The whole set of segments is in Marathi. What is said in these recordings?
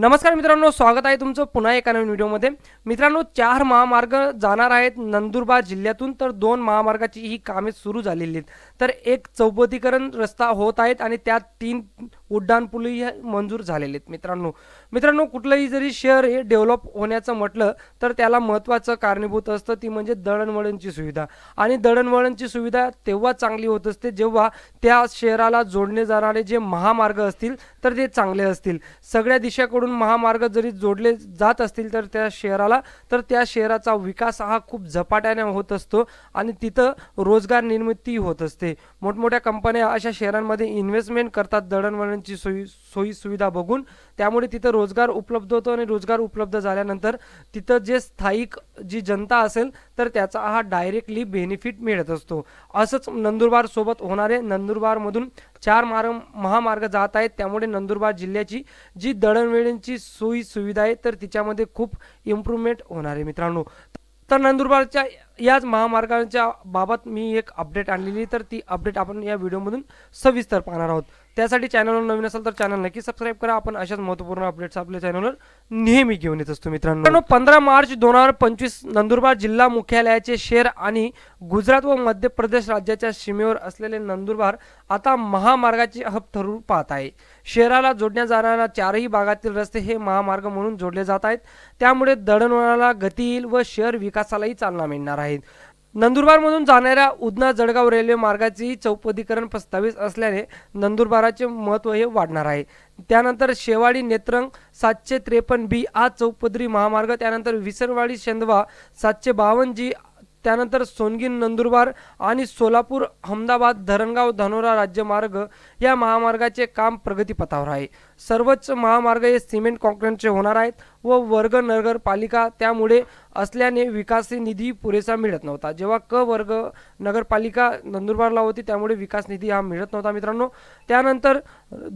नमस्कार मित्रांनो स्वागत आहे तुमचं पुन्हा एका नवीन व्हिडिओमध्ये. मित्रांनो चार महामार्ग जाणार आहेत नंदुरबार जिल्ह्यातून तर दोन महामार्गाची ही कामे सुरू झालेली आहेत. तर एक चौपदीकरण रस्ता होत आहेत आणि त्यात तीन उड्डाणपूलही मंजूर झालेले आहेत मित्रांनो. मित्रांनो कुठलंही जरी शहर हे डेव्हलप होण्याचं म्हटलं तर त्याला महत्त्वाचं कारणीभूत असतं ती म्हणजे दळणवळणची सुविधा. आणि दळणवळणची सुविधा तेव्हा चांगली होत असते जेव्हा त्या शहराला जोडले जाणारे जे महामार्ग असतील तर ते चांगले असतील. सगळ्या दिशाकडून महामार्ग जरी जोडले जात असतील तर त्या शहराला तर त्या शहराचा विकास हा खूप झपाट्याने होत असतो आणि तिथं रोजगार निर्मिती होत असते. मोठमोठ्या कंपन्या अशा शहरांमध्ये इन्व्हेस्टमेंट करतात दळणवळणची सोयी सोयी सुविधा बघून. त्यामुळे तिथं रोजगार उपलब्ध होतो आणि रोजगार उपलब्ध झाल्यानंतर तिथं जे स्थायिक जी जनता असेल तर त्याचा हा डायरेक्टली बेनिफिट मिळत असतो. असंच नंदुरबारसोबत होणारे नंदुरबारमधून चार मार्ग महामार्ग जात आहेत. त्यामुळे नंदुरबार जिल्ह्याची जी दळणवळणची सोयी सुविधा आहे तर तिच्यामध्ये खूप इम्प्रूव्हमेंट होणार आहे मित्रांनो. तर नंदुरबारच्या याच महामार्गांच्या बाबत मी एक अपडेट आणलेली तर ती अपडेट आपण या व्हिडिओमधून सविस्तर पाहणार आहोत. त्यासाठी चॅनलवर नवीन असेल तर चॅनल नक्की सबस्क्राईब करा. आपण अशाच महत्त्वपूर्ण अपडेट्स आपल्या चॅनलवर नेहमी घेऊन येत असतो मित्रांनो. पंधरा मार्च दोन हजार पंचवीस नंदुरबार जिल्हा मुख्यालयाचे शहर आणि गुजरात व मध्य प्रदेश राज्याच्या सीमेवर असलेले नंदुरबार आता महामार्गाचे हब ठरून पाहत आहे. शहराला जोडण्या जाणाऱ्या चारही भागातील रस्ते हे महामार्ग म्हणून जोडले जात आहेत. त्यामुळे दळणवळणाला गती येईल व शहर विकासालाही चालना मिळणार आहे. आहेत. नंदुरबारमधून जाणाऱ्या उदना जळगाव रेल्वे मार्गाची चौपदीकरण प्रस्तावित असल्याने नंदुरबाराचे महत्त्व हे वाढणार आहे. त्यानंतर शेवाडी नेत्रंग सातशे त्रेपन्न बी हा चौपदरी महामार्ग त्यानंतर विसरवाडी शेंदवा सातशे बावन्न जी त्यानंतर सोनगीन नंदुरबार आणि सोलापूर अहमदाबाद धरणगाव धानोरा राज्यमार्ग या महामार्गाचे काम प्रगतीपथावर आहे. सर्वच महामार्ग हे सिमेंट कॉन्क्रीटचे होणार आहेत व वर्ग नगरपालिका त्यामुळे असल्याने विकास निधी पुरेसा मिळत नव्हता. जेव्हा क वर्ग नगरपालिका नंदुरबारला होती त्यामुळे विकास निधी हा मिळत नव्हता मित्रांनो. त्यानंतर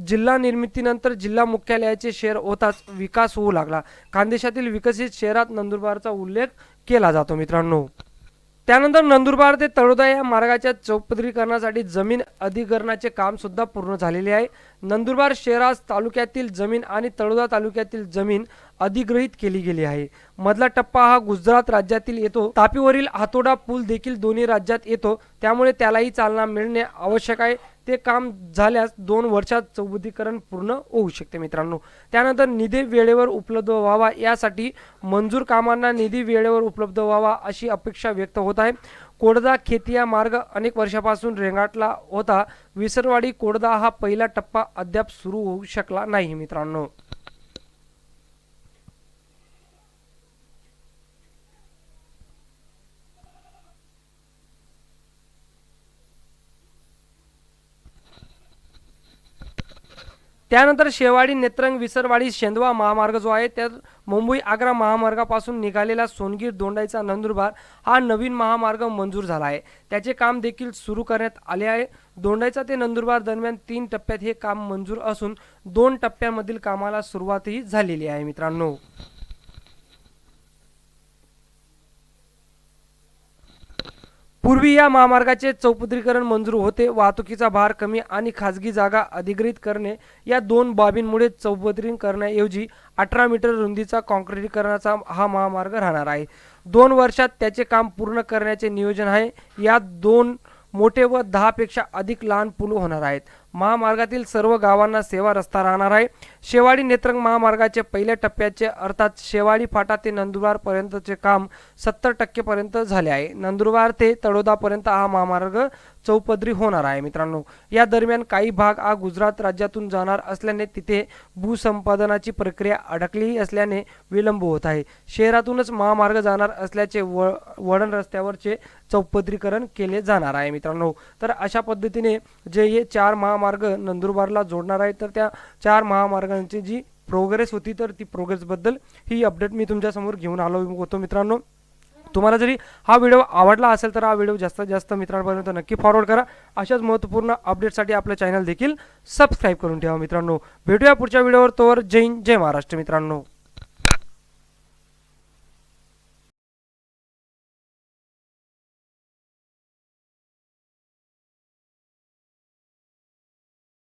जिल्हा निर्मितीनंतर जिल्हा मुख्यालयाचे शहर होताच विकास होऊ लागला. खानदेशातील विकसित शहरात नंदुरबारचा उल्लेख केला जातो मित्रांनो. त्यानंतर नंदुरबार ते तळोदा या मार्गाच्या चौपदरीकरणासाठी जमीन अधिग्रहणाचे काम सुद्धा पूर्ण झालेले आहे. नंदुरबार शहरास तालुक्यातील जमीन आणि तळोदा तालुक्यातील जमीन अधिग्रहित केली गेली आहे. मधला टप्पा हा गुजरात राज्यातील येतो. तापीवरील हातोडा पूल देखील दोन्ही राज्यात येतो. त्यामुळे त्यालाही चालना मिळणे आवश्यक आहे. ते काम झाल्यास दोन वर्षात चौबुद्धीकरण पूर्ण होऊ शकते मित्रांनो. त्यानंतर निधी वेळेवर उपलब्ध व्हावा यासाठी मंजूर कामांना निधी वेळेवर उपलब्ध व्हावा अशी अपेक्षा व्यक्त होत आहे. कोडदा खेतिया मार्ग अनेक वर्षापासून रेंगाटला होता. विसरवाडी कोडदा हा पहिला टप्पा अद्याप सुरू होऊ शकला नाही मित्रांनो. त्यानंतर शेवाडी नेत्रंग विसरवाडी शेंदवा महामार्ग जो आहे त्यात मुंबई आग्रा महामार्गापासून निघालेला सोनगीर दोंडाईचा नंदुरबार हा नवीन महामार्ग मंजूर झाला आहे. त्याचे काम देखील सुरू करण्यात आले आहे. दोंडाईचा ते नंदुरबार दरम्यान तीन टप्प्यात हे काम मंजूर असून दोन टप्प्यामधील कामाला सुरुवातही झालेली आहे मित्रांनो. पूर्वी या महामार्गाचे चौपदरीकरण मंजूर होते. वाहतुकीचा भार कमी आणि खाजगी जागा अधिग्रहित करणे या दोन बाबींमुळे चौपदरीकरण करण्याऐवजी अठरा मीटर रुंदीचा कॉन्क्रिटीकरणाचा हा महामार्ग राहणार आहे. दोन वर्षात त्याचे काम पूर्ण करण्याचे नियोजन आहे. यात दोन मोठे व दहापेक्षा अधिक लहान पूल होणार आहेत. महामार्गातील सर्व गावांना सेवा रस्ता राहणार आहे. शेवाडी नेत्रंग महामार्गाचे पहिल्या टप्प्याचे अर्थात शेवाडी फाटा ते नंदुरबारपर्यंतचे काम सत्तर टक्केपर्यंत झाले आहे. नंदुरबार ते तळोदापर्यंत हा महामार्ग चौपदरी होणार आहे. मित्रांनो या दरम्यान काही भाग हा गुजरात राज्यातून जाणार असल्याने तिथे भूसंपादनाची प्रक्रिया अडकली असल्याने विलंब होत आहे. शहरातूनच महामार्ग जाणार असल्याचे व वळण रस्त्यावरचे चौपदरीकरण केले जाणार आहे. मित्रांनो तर अशा पद्धतीने जे हे चार महामार्ग नंदुरबारला जोडणार आहे तर त्या चार महामार्गांची जी प्रोग्रेस होती तर ती प्रोग्रेसबद्दल ही अपडेट मी तुमच्यासमोर घेऊन आलो होतो मित्रांनो. तुम्हाला जरी हा व्हिडिओ आवडला असेल तर हा व्हिडिओ जास्तीत जास्त मित्रांपर्यंत नक्की फॉरवर्ड करा. अशाच महत्त्वपूर्ण अपडेटसाठी आपलं चॅनल देखील सबस्क्राईब करून ठेवा मित्रांनो. भेटूया पुढच्या व्हिडिओवर. तोवर जय हिंद जय महाराष्ट्र मित्रांनो.